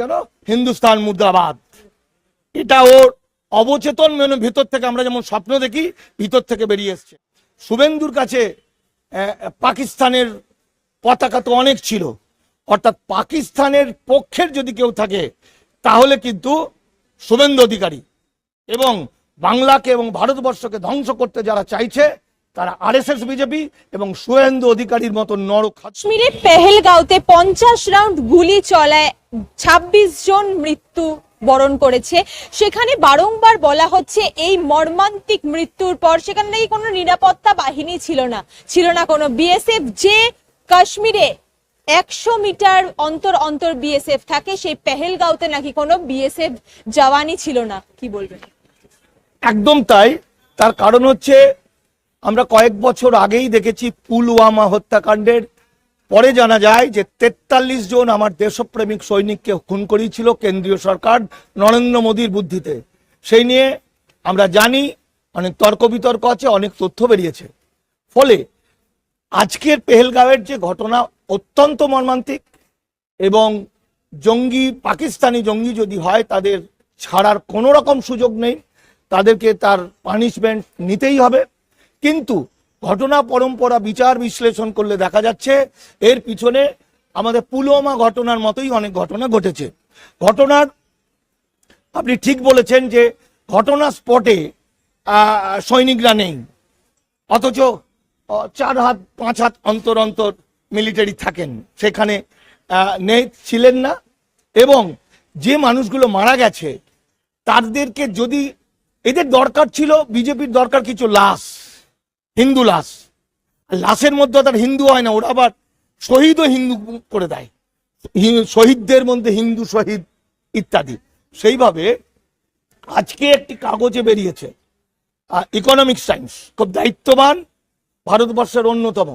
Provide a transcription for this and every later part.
জানো হিন্দুস্তান মুর্দাবাদ। এটা ওর অবচেতন মেনু ভিতর থেকে আমরা যেমন স্বপ্ন দেখি, ভিতর থেকে বেরিয়ে এসছে। শুভেন্দুর কাছে পাকিস্তানের পতাকা তো অনেক ছিল। অর্থাৎ পাকিস্তানের পক্ষের যদি কেউ থাকে, তাহলে কিন্তু শুভেন্দু অধিকারী এবং বাংলাকে এবং ভারতবর্ষকে ধ্বংস করতে যারা চাইছে, তারা আরএসএস বিজেপি এবং শুভেন্দু অধিকারীর মতো নরক কাশ্মীরের পেহেলগাঁওতে পঞ্চাশ রাউন্ড গুলি চলায় ছাব্বিশ জন মৃত্যু বরণ করেছে। সেখানে বারংবার বলা হচ্ছে এই মর্মান্তিক মৃত্যুর পর সেখানে নাকি কোনো নিরাপত্তা বাহিনী ছিল না। ছিল না কোনো বিএসএফ যে কাশ্মীরে একশো মিটার অন্তর অন্তর বিএসএফ থাকে, সেই পেহেলগাঁওতে নাকি কোনো বিএসএফ জওয়ানই ছিল না। কি বলবেন? একদম তাই। তার কারণ হচ্ছে আমরা কয়েক বছর আগেই দেখেছি পুলওয়ামা হত্যাকাণ্ডের পরে জানা যায় যে তেতাল্লিশ জন আমার দেশপ্রেমিক সৈনিককে খুন করিয়েছিল কেন্দ্রীয় সরকার নরেন্দ্র মোদীর বুদ্ধিতে। সেই নিয়ে আমরা জানি, অনেক তর্ক বিতর্ক আছে, অনেক তথ্য বেরিয়েছে। ফলে আজকের পেহেলগাঁওয়ের যে ঘটনা অত্যন্ত মর্মান্তিক এবং জঙ্গি, পাকিস্তানি জঙ্গি যদি হয়, তাদের ছাড়ার কোনো রকম সুযোগ নেই। তাদেরকে তার পানিশমেন্ট নিতেই হবে। কিন্তু ঘটনা, পরম্পরা, বিচার, বিশ্লেষণ করলে দেখা যাচ্ছে এর পিছনে আমাদের পুলওয়ামা ঘটনার মতোই অনেক ঘটনা ঘটেছে। ঘটনার আপনি ঠিক বলেছেন যে ঘটনা স্পটে সৈনিকরা নেই। অথচ চার হাত, পাঁচ হাত অন্তর অন্তর মিলিটারি থাকেন। সেখানে নেই, ছিলেন না। এবং যে মানুষগুলো মারা গেছে, তাদেরকে যদি, এদের দরকার ছিল, বিজেপির দরকার কিছু লাশ। হিন্দু লাশ। লাশের মধ্যে তার হিন্দু হয় না, ওরা আবার শহীদও হিন্দু করে দেয়। শহীদদের মধ্যে হিন্দু শহীদ ইত্যাদি। সেইভাবে আজকে একটি কাগজে বেরিয়েছে ইকোনমিক্স টাইমস খুব দায়িত্ববান ভারতবর্ষের অন্যতম।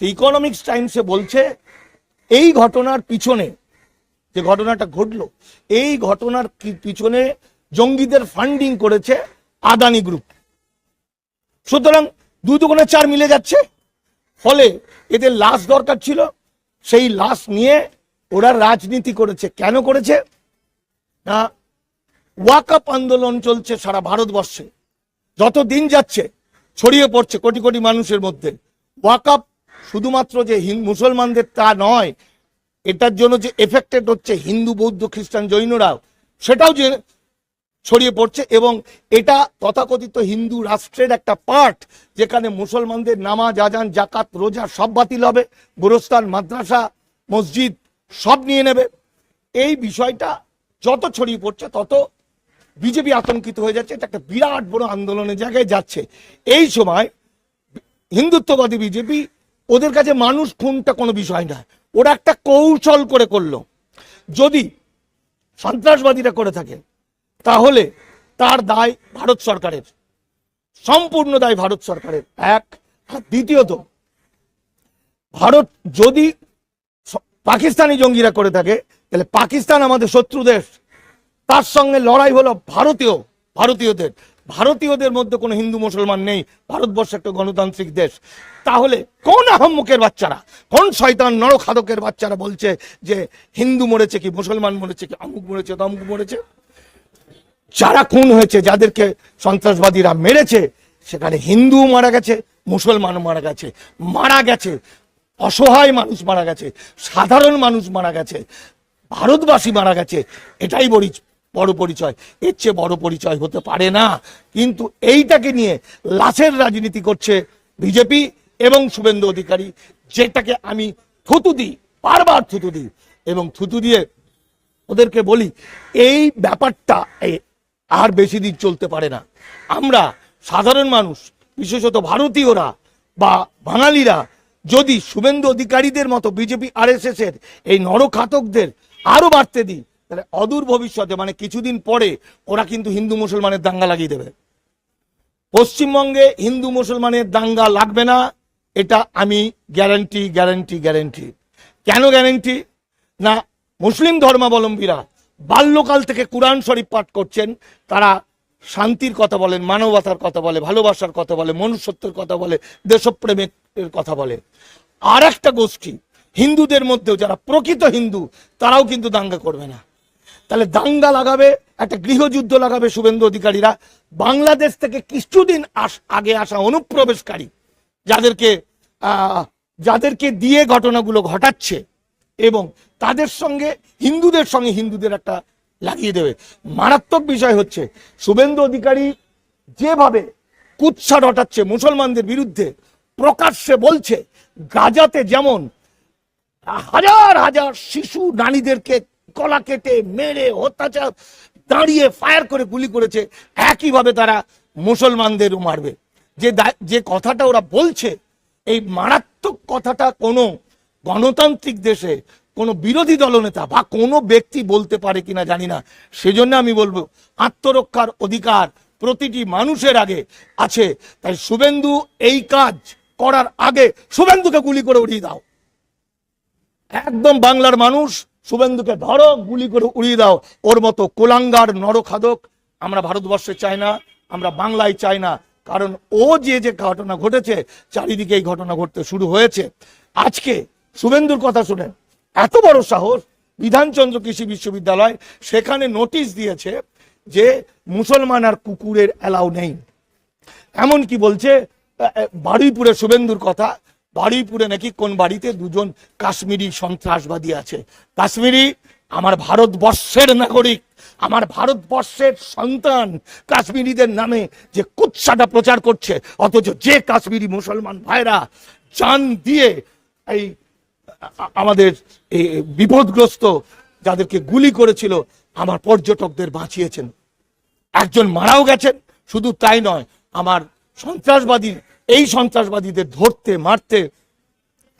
ইকোনমিক্স টাইমসে বলছে, এই ঘটনার পিছনে যে ঘটনাটা ঘটলো, এই ঘটনার পিছনে জঙ্গিদের ফান্ডিং করেছে আদানি গ্রুপ সুতরাং দু দুগুণে চার মিলে যাচ্ছে। ফলে এদের লাশ দরকার ছিল। সেই লাশ নিয়ে ওরা রাজনীতি করেছে। কেন করেছে? না ওয়াকাপ আন্দোলন চলছে সারা ভারতবর্ষে। যত দিন যাচ্ছে, ছড়িয়ে পড়ছে কোটি কোটি মানুষের মধ্যে। ওয়াকাপ শুধুমাত্র যে মুসলমানদের তা নয়, এটার জন্য যে এফেক্টেড হচ্ছে হিন্দু, বৌদ্ধ, খ্রিস্টান, জৈনরাও, সেটাও যে ছড়িয়ে পড়ছে এবং এটা তথাকথিত হিন্দু রাষ্ট্রের একটা পার্ট যেখানে মুসলমানদের নামাজ, আজান জাকাত রোজা সব বাতিল হবে। গোরস্থান, মাদ্রাসা, মসজিদ সব নিয়ে নেবে। এই বিষয়টা যত ছড়িয়ে পড়ছে, তত বিজেপি আতঙ্কিত হয়ে যাচ্ছে। এটা একটা বিরাট বড় আন্দোলনের জায়গায় যাচ্ছে। এই সময় হিন্দুত্ববাদী বিজেপি, ওদের কাছে মানুষ খুনটা কোনো বিষয় না ওরা একটা কৌশল করে করল। যদি সন্ত্রাসবাদীরা করে থাকে তাহলে তার দায় ভারত সরকারের। সম্পূর্ণ দায় ভারত সরকারের। এক, আর দ্বিতীয়ত, ভারত যদি পাকিস্তানি জঙ্গিরা করে থাকে, তাহলে পাকিস্তান আমাদের শত্রু দেশ। তার সঙ্গে লড়াই হলো ভারতীয়, ভারতীয়দের। ভারতীয়দের মধ্যে কোনো হিন্দু, মুসলমান নেই। ভারতবর্ষ একটা গণতান্ত্রিক দেশ। তাহলে কোন আহম্মকের বাচ্চারা, কোন শয়তান নরখাদকের বাচ্চারা বলছে যে হিন্দু মরেছে কি, মুসলমান মরেছে কি আমুক মরেছে তো তমুক মরেছে? যারা খুন হয়েছে, যাদেরকে সন্ত্রাসবাদীরা মেরেছে, সেখানে হিন্দু মারা গেছে মুসলমান মারা গেছে। মারা গেছে। অসহায় মানুষ মারা গেছে। সাধারণ মানুষ মারা গেছে। ভারতবাসী মারা গেছে। এটাই বড় বড় পরিচয়। এর চেয়ে বড় পরিচয় হতে পারে না। কিন্তু এইটাকে নিয়ে লাশের রাজনীতি করছে বিজেপি এবং শুভেন্দু অধিকারী, যেটাকে আমি থুতু দিই, বারবার থুতু দিই এবং থুতু দিয়ে ওদেরকে বলি, এই ব্যাপারটা আর বেশি দিন চলতে পারে না। আমরা সাধারণ মানুষ, বিশেষত ভারতীয়রা বা বাঙালিরা, যদি শুভেন্দু অধিকারীদের মতো বিজেপি আরএসএস এর এই নরখাতকদের আরও বাড়তে দিই, তাহলে অদূর ভবিষ্যতে মানে কিছুদিন পরে, ওরা কিন্তু হিন্দু মুসলমানের দাঙ্গা লাগিয়ে দেবে। পশ্চিমবঙ্গে হিন্দু মুসলমানের দাঙ্গা লাগবে না, এটা আমি গ্যারান্টি গ্যারান্টি গ্যারান্টি কেন গ্যারান্টি না, মুসলিম ধর্মাবলম্বীরা বাল্যকাল থেকে কোরআন শরীফ পাঠ করছেন, তারা শান্তির কথা বলেন মানবতার কথা বলে, ভালোবাসার কথা বলে, মনুষ্যত্বের কথা বলে, দেশপ্রেমের কথা বলে। আর একটা গোষ্ঠী, হিন্দুদের মধ্যেও, যারা প্রকৃত হিন্দু, তারাও কিন্তু দাঙ্গা করবে না। তাহলে দাঙ্গা লাগাবে, একটা গৃহযুদ্ধ লাগাবে শুভেন্দু অধিকারীরা। বাংলাদেশ থেকে কিছুদিন আস- আগে আসা অনুপ্রবেশকারী, যাদেরকে যাদেরকে দিয়ে ঘটনাগুলো ঘটাচ্ছে এবং তাদের সঙ্গে, হিন্দুদের সঙ্গে হিন্দুদের একটা লাগিয়ে দেবে। মারাত্মক বিষয় হচ্ছে, শুভেন্দু অধিকারী যেভাবে কুৎসা রটাচ্ছে মুসলমানদের বিরুদ্ধে, প্রকাশ্যে বলছে, গাজাতে যেমন হাজার হাজার শিশু নারীদেরকে কলা কেটে মেরে অত্যাচার, দাঁড়িয়ে ফায়ার করে গুলি করেছে, একইভাবে তারা মুসলমানদেরও মারবে। যে যে কথাটা ওরা বলছে, এই মারাত্মক কথাটা কোনো গণতান্ত্রিক দেশে কোনো বিরোধী দলনেতা বা কোনো ব্যক্তি বলতে পারে কিনা জানি না, সেজন্য আমি বলব আত্মরক্ষার অধিকার প্রতিটি মানুষের আগে আছে। তাই শুভেন্দু, এই কাজ করার আগে শুভেন্দুকে গুলি করে উড়িয়ে দাও। একদম বাংলার মানুষ, শুভেন্দুকে ধরো, গুলি করে উড়িয়ে দাও। ওর মতো কোলাঙ্গার, নরখাদক আমরা ভারতবর্ষে চাই না, আমরা বাংলায় চাই না। কারণ ও যে যে ঘটনা ঘটেছে, চারিদিকে এই ঘটনা ঘটতে শুরু হয়েছে। আজকে শুভেন্দুর কথা শুনে এত বড় সাহস, বিধানচন্দ্র কৃষি বিশ্ববিদ্যালয় সেখানে নোটিশ দিয়েছে যে মুসলমান আর কুকুরের অ্যালাউ নেই। এমন কি বলছে বারুইপুরে শুভেন্দুর কথা, বারুইপুরে নাকি কোন বাড়িতে দুজন কাশ্মীরি সন্ত্রাসবাদী আছে। কাশ্মীরি আমার ভারতবর্ষের নাগরিক, আমার ভারতবর্ষের সন্তান কাশ্মীরিদের নামে যে কুৎসাটা প্রচার করছে, অথচ যে কাশ্মীরি মুসলমান ভাইরা জান দিয়ে এই আমাদের বিপদগ্রস্ত যাদেরকে গুলি করেছিল, আমার পর্যটকদের বাঁচিয়েছেন। একজন মারাও গেছেন, শুধু তাই নয়, আমার সন্ত্রাসবাদী এই সন্ত্রাসবাদীদের ধরতে, মারতে,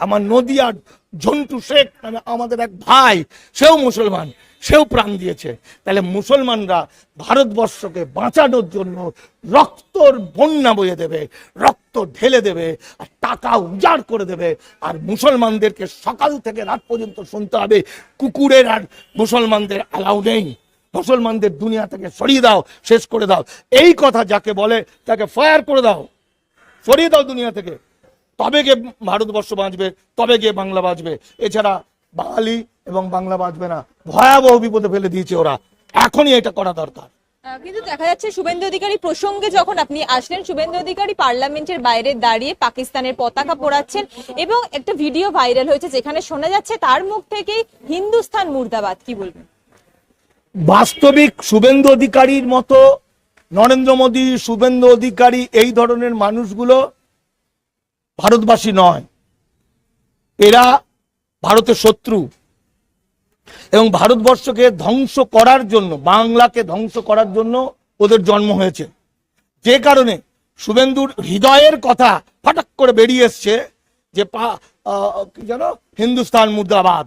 আমার নদিয়ার ঝন্টু শেখ নামে আমাদের এক ভাই, সেও মুসলমান, সেও প্রাণ দিয়েছে। তাহলে মুসলমানরা ভারতবর্ষকে বাঁচানোর জন্য রক্তর বন্যা বয়ে দেবে, রক্ত ঢেলে দেবে আর টাকা উজাড় করে দেবে। আর মুসলমানদেরকে সকাল থেকে রাত পর্যন্ত শুনতে হবে, কুকুরের আর মুসলমানদের অ্যালাউ নেই। মুসলমানদের দুনিয়া থেকে সরিয়ে দাও, শেষ করে দাও। এই কথা যাকে বলে, তাকে ফায়ার করে দাও। সরিয়ে দাও দুনিয়া থেকে। তবে গিয়ে ভারতবর্ষ বাঁচবে, তবে গিয়ে বাংলা বাঁচবে। এছাড়া বাঙালি এবং বাংলা বাঁচবে না। ভয়াবহ বিপদে ফেলে দিয়েছে ওরা। এখনই এটা করা দরকার। কিন্তু দেখা যাচ্ছে শুভেন্দু অধিকারী প্রসঙ্গে যখন আপনি আসলেন, শুভেন্দু অধিকারী পার্লামেন্টের বাইরে দাঁড়িয়ে পাকিস্তানের পতাকা পোড়াচ্ছেন এবং একটা ভিডিও ভাইরাল হয়েছে যেখানে শোনা যাচ্ছে তার মুখ থেকে হিন্দুস্তান মুর্দাবাদ। কি বলবেন? বাস্তবিক শুভেন্দু অধিকারীর মতো নরেন্দ্র মোদী, শুভেন্দু অধিকারী এই ধরনের মানুষগুলো ভারতবাসী নয়। এরা ভারতের শত্রু। এবং ভারতবর্ষকে ধ্বংস করার জন্য, বাংলাকে ধ্বংস করার জন্য ওদের জন্ম হয়েছে। যে কারণে শুভেন্দুর হৃদয়ের কথা ফটাক করে বেরিয়ে এসছে যে জানো হিন্দুস্তান মুর্দাবাদ।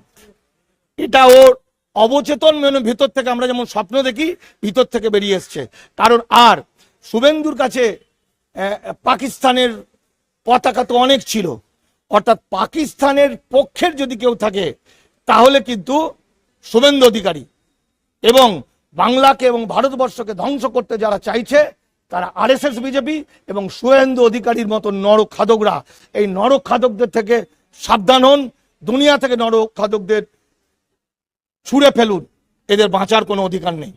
এটা ওর অবচেতন মেনু ভিতর থেকে আমরা যেমন স্বপ্ন দেখি, ভিতর থেকে বেরিয়ে এসছে। কারণ আর শুভেন্দুর কাছে পাকিস্তানের পতাকা তো অনেক ছিল। অর্থাৎ পাকিস্তানের পক্ষের যদি কেউ থাকে, তাহলে কিন্তু শুভেন্দু অধিকারী এবং বাংলাকে এবং ভারতবর্ষকে ধ্বংস করতে যারা চাইছে, তারা আরএসএস বিজেপি এবং শুভেন্দু অধিকারীর মতো নরখাদকরা। এই নরখাদকদের থেকে সাবধান হন, দুনিয়া থেকে নরখাদকদের ছুঁড়ে ফেলুন। এদের বাঁচার কোনো অধিকার নেই।